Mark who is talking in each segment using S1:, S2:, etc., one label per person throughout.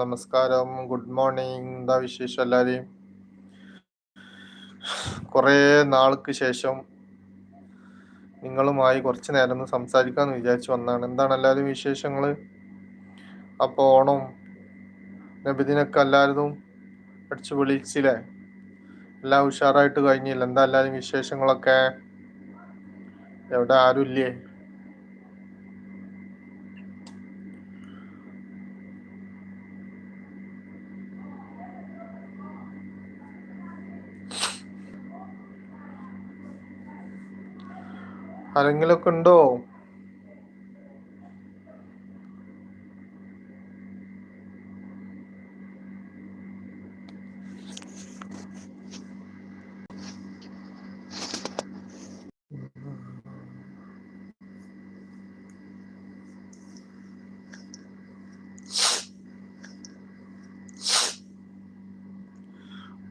S1: നമസ്കാരം. Good morning എന്താ വിശേഷം എല്ലാവരെയും? കുറേ നാൾക്ക് ശേഷം നിങ്ങളുമായി കുറച്ച് നേരം ഒന്ന് സംസാരിക്കാന്ന് വിചാരിച്ചു വന്നാണ് എന്താണ് എല്ലാവരും വിശേഷങ്ങൾ അപ്പോൾ ഓണം നബിദിനൊക്കെ എല്ലാവരും അടിച്ചു വിളിച്ചില്ലേ എല്ലാം ഉഷാറായിട്ട് കഴിഞ്ഞില്ല? എന്താ എല്ലാവരും വിശേഷങ്ങളൊക്കെ? എവിടെ? ആരും ആരെങ്കിലൊക്കെ ഉണ്ടോ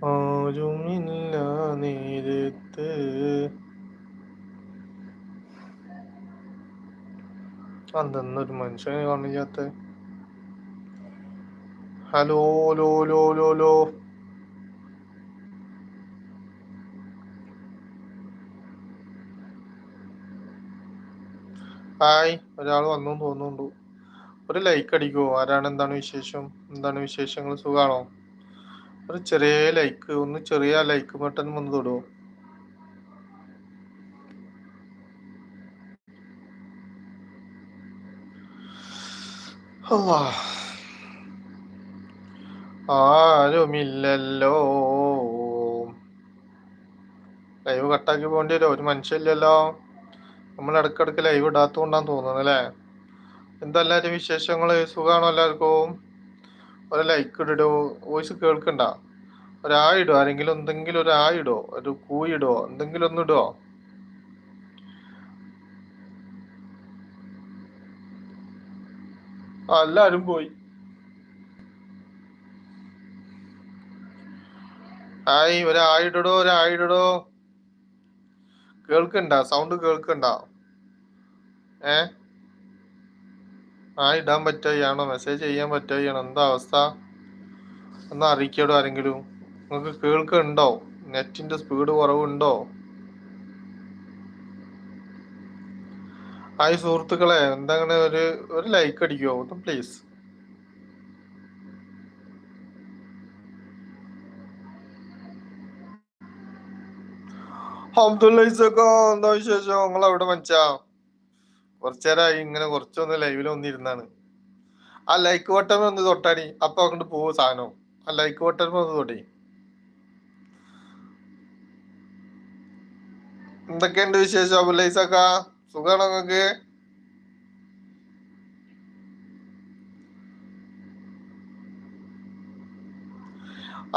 S1: ആരുമില്ല നേരത്ത് അതെന്നൊരു മനുഷ്യനെ കാണില്ലാത്ത ഹലോ ലോ ലോ ലോ ലോ. ഹായ് ഒരാൾ വന്നു തോന്നുന്നുണ്ട്? ഒരു ലൈക്ക് അടിക്കുമോ ആരാണ്? എന്താണ് വിശേഷം? എന്താണ് വിശേഷങ്ങൾ? സുഖാണോ? ഒരു ചെറിയ ലൈക്ക് ഒന്ന് ചെറിയ ലൈക്ക് ബട്ടൺ വന്ന് തൊടുവോ? ആരുമില്ലല്ലോ. ലൈവ് കട്ടാക്കി പോകേണ്ടി വരും. ഒരു മനുഷ്യല്ലല്ലോ നമ്മൾ ഇടക്കിടക്ക് ലൈവ് ഇടാത്തോണ്ടാന്ന് തോന്നുന്നത് അല്ലേ? എന്താ വിശേഷങ്ങൾ? സുഖമാണോ എല്ലാവർക്കും? ഒരു ലൈക്ക് ഇടോ വോയിസ് കേൾക്കണ്ട. ഒരായിടോ ആരെങ്കിലും എന്തെങ്കിലും ഒരു ഇടോ. ഒരു കൂയിടോ എന്തെങ്കിലും ഒന്ന് ഇടോ ആ എല്ലാരും പോയി. ആയി ഒരായിടോ ഒരായിടോ കേൾക്കണ്ട സൗണ്ട് കേൾക്കണ്ട. ഏ? ആ ഇടാൻ പറ്റുകയാണോ മെസ്സേജ് ചെയ്യാൻ പറ്റുകയാണോ എന്താ അവസ്ഥ? ഒന്ന് അറിയിക്കടോ ആരെങ്കിലും. നിങ്ങൾക്ക് കേൾക്കുന്നുണ്ടോ നെറ്റിന്റെ സ്പീഡ് കുറവുണ്ടോ? ഹായ് സുഹൃത്തുക്കളെ എന്താ അങ്ങനെ ഒരു ഒരു ലൈക്ക് അടിക്കുമോ ഒന്ന് പ്ലീസ് അബ്ദുള്ള ഇസക്കോ എന്താ വിശേഷം? നിങ്ങൾ അവിടെ മച്ചാ? കുറച്ചേരായി ഇങ്ങനെ കുറച്ചൊന്ന് ലൈവിൽ വന്നിരുന്നാണ്. ആ ലൈക്ക് ബട്ടൺ ഒന്ന് തൊട്ടാടി. അപ്പൊ അങ്ങോട്ട് പോകും സാധനം ആ ലൈക്ക് ബട്ടൺ ഒന്ന് തൊട്ടി എന്തൊക്കെയുണ്ട് വിശേഷം അബ്ദുള്ള ഇസക്ക? സുഖാണോ നിങ്ങക്ക്?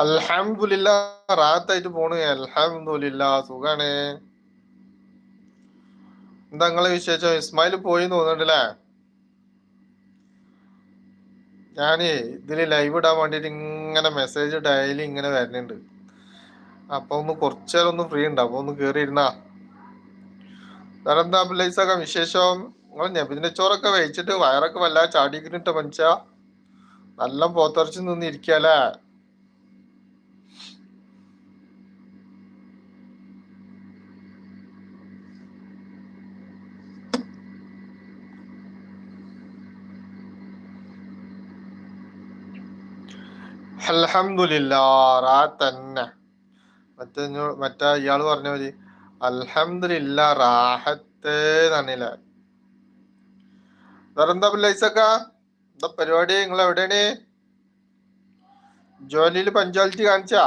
S1: അൽഹംദുലില്ലാ റാത്തായിട്ട് പോണു. അൽഹംദുലില്ലാ സുഖാണ്. എന്താ നിങ്ങളെ വിശേഷം? ഇസ്മായിൽ പോയി തോന്നുന്നുണ്ടല്ലേ? ഞാനേ ഇതിൽ ലൈവ് ഇടാൻ വേണ്ടിയിട്ട് ഇങ്ങനെ മെസ്സേജ് ഡയലി ഇങ്ങനെ വരുന്നുണ്ട് അപ്പൊ ഒന്ന് കുറച്ചേരം ഒന്ന് ഫ്രീ ഉണ്ട് അപ്പൊ ഒന്ന് കേറി ഇരുന്നാ വേറെന്താ പിള്ളേസൊക്കെ വിശേഷം? നിങ്ങൾ നബിദിന ചോറൊക്കെ വെച്ചിട്ട് വയറൊക്കെ വല്ലാതെ ചാടിക്കിട്ട് മനുഷ്യ. നല്ല പോത്തറച്ച് നിന്നിരിക്കല്ലേ? അലഹമില്ല മറ്റേ മറ്റേ ഇയാൾ പറഞ്ഞ മതി അൽഹംദുലില്ലാ റാഹത്ത് നന്നില്ല വേറെന്താ എന്താ പരിപാടി? നിങ്ങൾ എവിടെയാണ്? ജോലിയിൽ പഞ്ചാലിറ്റി കാണിച്ചാ?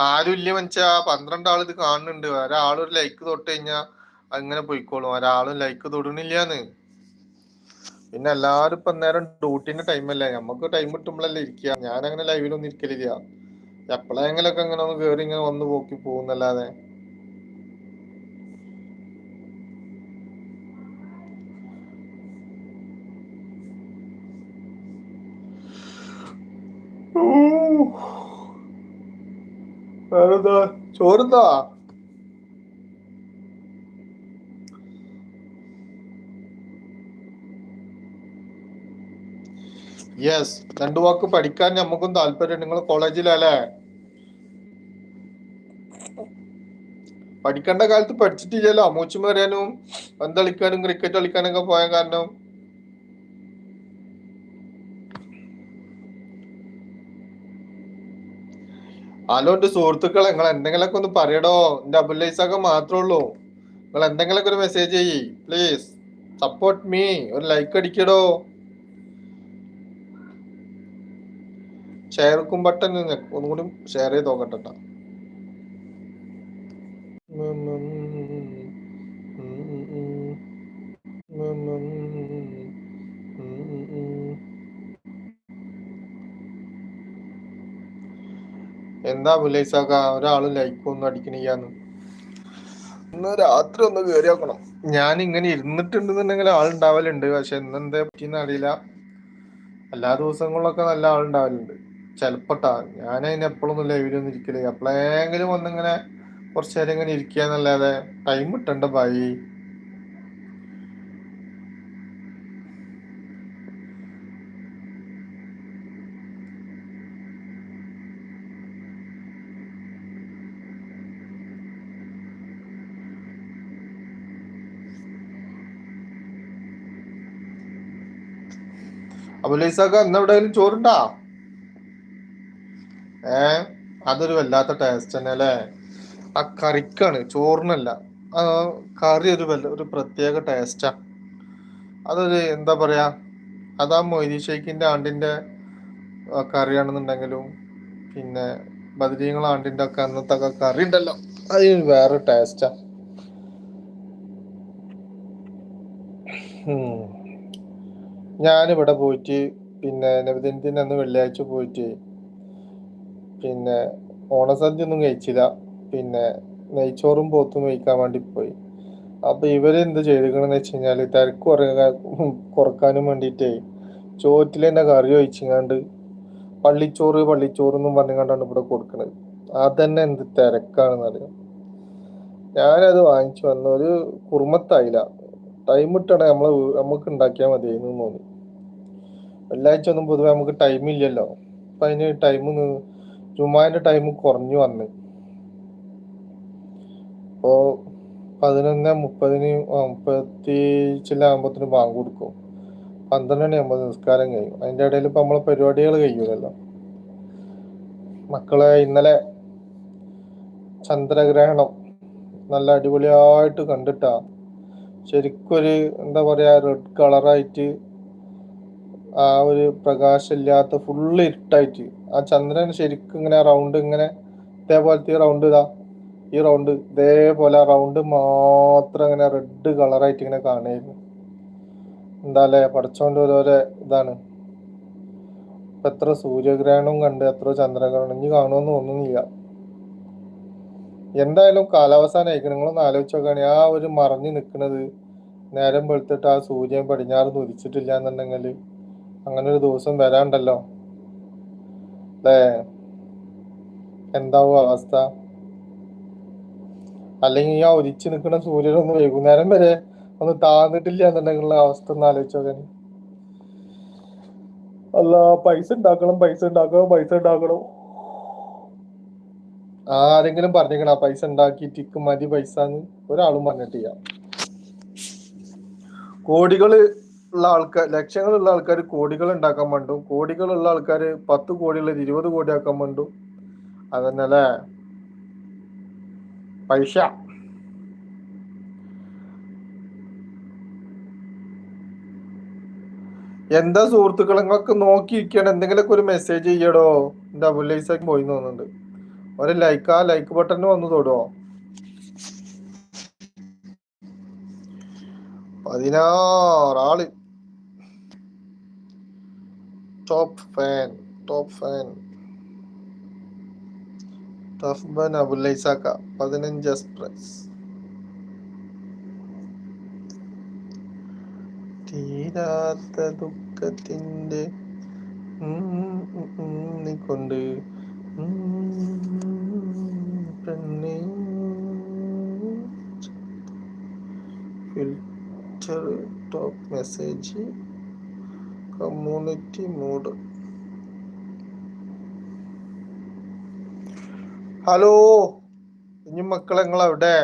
S1: ആരും ഇല്ല മനുഷ്യ. പന്ത്രണ്ട് ആൾ ഇത് കാണുന്നുണ്ട്. ഒരാളൊരു ഒരു ലൈക്ക് തൊട്ട് കഴിഞ്ഞാ അങ്ങനെ പോയിക്കോളും. ഒരാളും ലൈക്ക് തൊടണില്ലാന്ന് പിന്നെ എല്ലാരും ഇപ്പൊ നേരം ഡ്യൂട്ടിന്റെ ടൈമല്ലേ നമുക്ക് ടൈം കിട്ടുമ്പോഴല്ലേ ഇരിക്കുക ഞാൻ അങ്ങനെ ലൈവിലൊന്നും ഇരിക്കലില്ല. എപ്പോഴെങ്കിലൊക്കെ അങ്ങനെ ഒന്ന് കേറി ഇങ്ങനെ വന്ന് പോക്കി പോകുന്നല്ലാതെ. വേറെന്താ? യെസ് രണ്ടു വാക്ക് പഠിക്കാൻ നമുക്കും താല്പര്യം. നിങ്ങൾ കോളേജിലല്ലേ പഠിക്കേണ്ട കാലത്ത് പഠിച്ചിട്ടില്ലല്ലോ. മൂച്ചും വരാനും പന്ത് കളിക്കാനും ക്രിക്കറ്റ് കളിക്കാനൊക്കെ പോയ കാരണം. ഹലോ എന്റെ സുഹൃത്തുക്കളെ നിങ്ങൾ എന്തെങ്കിലുമൊക്കെ ഒന്ന് പറയടോ. എന്റെ അബുല്ലൈസൊക്കെ മാത്രമേ ഉള്ളൂ. നിങ്ങൾ എന്തെങ്കിലുമൊക്കെ ഒരു മെസ്സേജ് ചെയ്യ് പ്ലീസ് സപ്പോർട്ട് മീ ഒരു ലൈക്ക് അടിക്കടോ. ഷെയർക്കും ബട്ടൺ ഒന്നും കൂടി ഷെയർ ചെയ്ത് നോക്കട്ടെ എന്താ ബുലൈസാക്ക ഒരാൾ ലൈക്ക് ഒന്നും അടിക്കണില്ലാന്ന് ഇന്ന് രാത്രി ഒന്ന് കയറി നോക്കണം ഞാൻ ഇങ്ങനെ ഇരുന്നിട്ടുണ്ടെന്നുണ്ടെങ്കിൽ ആളുണ്ടാവലുണ്ട് പക്ഷെ ഇന്നെന്താ പറ്റിയെന്ന് അറിയില്ല എല്ലാ ദിവസങ്ങളിലൊക്കെ നല്ല ആളുണ്ടാവലുണ്ട് ചെലപ്പോട്ടാ. ഞാൻ അതിന് എപ്പോഴൊന്നും ലൈവിലൊന്നും ഇരിക്കില്ല എപ്പോഴെങ്കിലും ഒന്നിങ്ങനെ കുറച്ച് നേരം ഇങ്ങനെ ഇരിക്കുക എന്നല്ലാതെ ടൈം കിട്ടണ്ട ഭായി. അബുലൈസാക്ക ഇന്ന് എവിടെയെങ്കിലും ചോറുണ്ടാ? ഏ? അതൊരു വല്ലാത്ത ടേസ്റ്റ് തന്നെ അല്ലേ? ആ കറിക്കാണ് ചോറിനല്ല. ആ കറി ഒരു വല്ല ഒരു പ്രത്യേക ടേസ്റ്റാ അതൊരു എന്താ പറയാ അതാ മൊയ്തി ഷെയ്ഖിന്റെ ആണ്ടിന്റെ കറിയാണെന്നുണ്ടെങ്കിലും പിന്നെ ബദരീങ്ങൾ ആണ്ടിന്റെ ഒക്കെ അന്നത്തെ കറി ഉണ്ടല്ലോ. അത് വേറെ ടേസ്റ്റാ ഞാനിവിടെ പോയിട്ട് പിന്നെ നബിദിനത്തിന് അന്ന് വെള്ളിയാഴ്ച പോയിട്ട് പിന്നെ ഓണസദ്യ ഒന്നും കഴിച്ചില്ല. പിന്നെ നെയ്ച്ചോറും പോത്തും കഴിക്കാൻ വേണ്ടി പോയി. അപ്പൊ ഇവർ എന്ത് ചെയ്തിക്കണെന്ന് വെച്ച് കഴിഞ്ഞാൽ തിരക്ക് കുറക്കാനും വേണ്ടിട്ടേ ചോറ്റിൽ തന്നെ കറി ഒഴിച്ചിങ്ങാണ്ട് പള്ളിച്ചോറ് പള്ളിച്ചോറ് എന്നും പറഞ്ഞുകൊണ്ടാണ് ഇവിടെ കൊടുക്കണത്. അതന്നെ എന്ത് തിരക്കാണെന്ന് അറിയാം ഞാനത് വാങ്ങിച്ചു വന്ന. ഒരു കുറുമത്തായില്ല. ടൈം ഇട്ടാണ് നമ്മൾ വീ- നമുക്ക് ഉണ്ടാക്കിയാൽ എന്ന് തോന്നി. വെള്ളിയാഴ്ച ഒന്നും പൊതുവെ നമുക്ക് ടൈം ഇല്ലല്ലോ. അപ്പൊ അതിന് ടൈം ജുമാന്റെ ടൈം കുറഞ്ഞു വന്ന്. അപ്പോ പതിനൊന്ന് മുപ്പതിന് മുപ്പത്തി ചില ആകുമ്പത്തിന് ബാങ്ക് കൊടുക്കും. പന്ത്രണ്ട് മണിയാകുമ്പോൾ നിസ്കാരം കഴിയും. അതിന്റെ ഇടയിൽ ഇപ്പൊ നമ്മളെ പരിപാടികൾ കഴിയുമല്ലോ മക്കളെ ഇന്നലെ ചന്ദ്രഗ്രഹണം നല്ല അടിപൊളിയായിട്ട് കണ്ടിട്ടാ. ശരിക്കൊരു എന്താ പറയാ റെഡ് കളറായിട്ട് ആ ഒരു പ്രകാശമില്ലാത്ത ഫുള്ള് ഇരുട്ടായിട്ട്. ആ ചന്ദ്രൻ ശരിക്കും ഇങ്ങനെ റൗണ്ട് ഇങ്ങനെ ഇതേപോലത്തെ ഈ റൗണ്ട് ഇതാ ഈ റൗണ്ട് ഇതേപോലെ റൗണ്ട് മാത്രം ഇങ്ങനെ റെഡ് കളറായിട്ട് ഇങ്ങനെ കാണായിരുന്നു എന്താ അല്ലേ? പഠിച്ചോണ്ട് ഓരോരോ ഇതാണ്. ഇപ്പൊ എത്ര സൂര്യഗ്രഹണവും കണ്ട് എത്ര ചന്ദ്രഗ്രഹണം ഇനി കാണുമെന്ന് തോന്നുന്നില്ല. എന്തായാലും കാലാവസ്ഥ അയക്കണം നിങ്ങളൊന്ന് ആലോചിച്ച് ആ ഒരു മറിഞ്ഞു നിൽക്കുന്നത് നേരം വെളുത്തിട്ട് ആ സൂര്യൻ പടിഞ്ഞാറ് ഉദിച്ചിട്ടില്ല എന്നുണ്ടെങ്കിൽ അങ്ങനെ ഒരു ദിവസം വരാണ്ടല്ലോ. അല്ലേ എന്താവും അവസ്ഥ? അല്ലെങ്കിൽ ആ ഒരിച്ചു നിൽക്കുന്ന സൂര്യൻ ഒന്ന് വൈകുന്നേരം വരെ ഒന്ന് താന്നിട്ടില്ല എന്നുണ്ടെങ്കിലുള്ള അവസ്ഥ ഒന്ന് ആലോചിച്ചോക്കാൻ അല്ല പൈസ ഉണ്ടാക്കണം പൈസ ഉണ്ടാക്കണം പൈസ ഉണ്ടാക്കണം ആരെങ്കിലും പറഞ്ഞേക്കണ പൈസ ഉണ്ടാക്കിയിട്ട് ഇക്ക് മതി പൈസ എന്ന്. ഒരാളും പറഞ്ഞിട്ടില്ല. കോടികൾ ഉള്ള ആൾക്കാർ ലക്ഷങ്ങളുള്ള ആൾക്കാർ കോടികൾ ഉണ്ടാക്കാൻ വേണ്ടും. കോടികളുള്ള ആൾക്കാർ പത്ത് കോടിയുള്ളത് ഇരുപത് കോടി ആക്കാൻ വേണ്ടും. അതന്നല്ലേ? പൈസ. എന്താ സുഹൃത്തുക്കളെ നോക്കി നോക്കിയിരിക്കണം. എന്തെങ്കിലുമൊക്കെ ഒരു മെസ്സേജ് ചെയ്യടോ? എന്റെ അബുല്ലൈസാക്കി പോയി തോന്നുന്നുണ്ട്. ഒരു ലൈക്ക് ആ ലൈക്ക് ബട്ടൺ വന്ന് തൊടുവോ പതിനാറാൾ. ടോപ്പ് ഫാൻ ടോപ്പ് ഫാൻ ടഫ്ബൻ അബുല്ലൈസാക്ക പതിനഞ്ച് എക്സ്പ്രസ് തീരാത്ത ദുഃഖത്തിന്റെ ഉം ഉം ഉം നീ കൊണ്ട് ഉം പെണ്ണേ. Filter top message community mood hello ഇനി മക്കളെ നിങ്ങൾ എവിടെ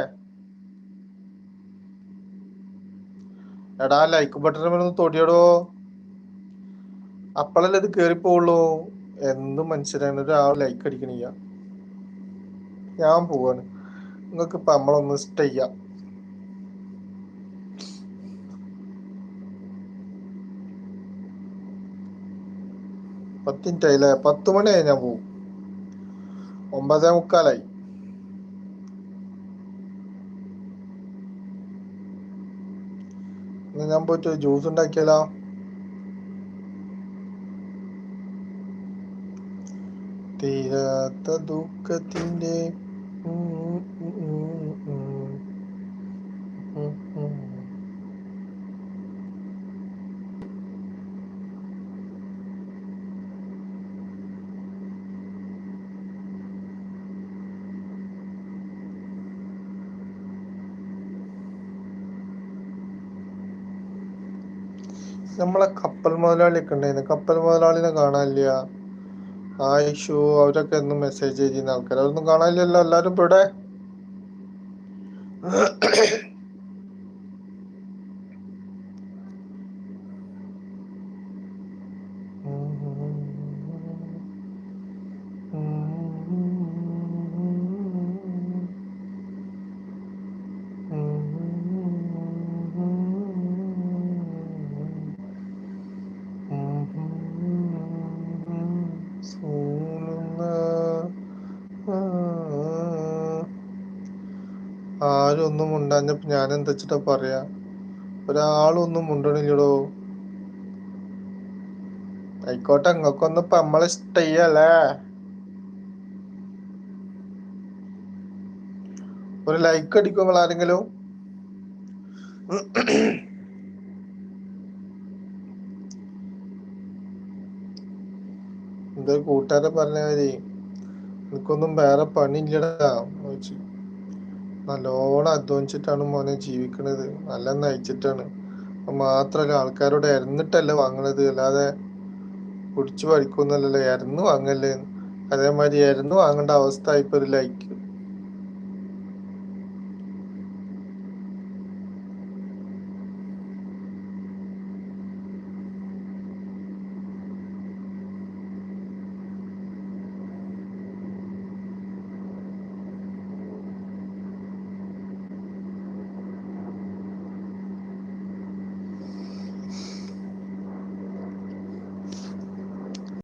S1: എടാ ലൈക്ക് ബട്ടൺ ഒന്ന് തൊടിയടോ. അപ്പോഴല്ലേ ഇത് കേറിപ്പോവുള്ളൂ എന്ത് മനുഷ്യരാണ് ഒരാൾ ലൈക്ക് അടിക്കണില്ല. ഞാൻ പോവാണ്. നിങ്ങൾക്ക് ഇപ്പം നമ്മളൊന്ന് സ്റ്റേ ചെയ്യാം. പത്ത് മിനിറ്റ് ആയില്ലേ പത്ത് മണിയായി ഞാൻ പോവും. ഒമ്പതേ മുക്കാലായി. എന്നാ ഞാൻ പോയിട്ട് ജ്യൂസ് ഉണ്ടാക്കിയാലോ? തീരാത്ത ദുഃഖത്തിന്റെ ഉം നമ്മളെ കപ്പൽ മുതലാളിയൊക്കെ ഉണ്ടായിരുന്നു. കപ്പൽ മുതലാളിനെ കാണാനില്ല. ആയിഷു അവരൊക്കെ എന്നും മെസ്സേജ് ചെയ്യുന്ന ആൾക്കാർ അതൊന്നും കാണാനില്ലല്ലോ. ഇപ്പൊ ഇവിടെ. ആരും ഒന്നും മുണ്ടാഞ്ഞപ്പോ ഞാൻ എന്താ വെച്ചിട്ടാ പറയാ? ഒരാളൊന്നും മുണ്ടണില്ലടോ. ആയിക്കോട്ടെ ഇങ്ങക്കൊന്നും ഇപ്പൊ നമ്മളെ ഇഷ്ടയ്യല്ലേ ഒരു ലൈക്ക് അടിക്കും നിങ്ങൾ ആരെങ്കിലും എന്താ കൂട്ടുകാരെ പറഞ്ഞ മാതിരി എനിക്കൊന്നും വേറെ പണിയില്ലടാ. ചോദിച്ചു നല്ലോണം അധ്വാനിച്ചിട്ടാണ് മോനെ ജീവിക്കണത്. നല്ല നയിച്ചിട്ടാണ്. അത് മാത്രല്ല ആൾക്കാരോട് ഇരന്നിട്ടല്ല വാങ്ങണത്. അല്ലാതെ കുടിച്ചു പഠിക്കൊന്നല്ലല്ലോ ഇരന്ന് വാങ്ങല്ലേ. അതേമാതിരി ഇരന്ന് വാങ്ങേണ്ട അവസ്ഥ ഇപ്പൊ ഒരു ലൈക്ക്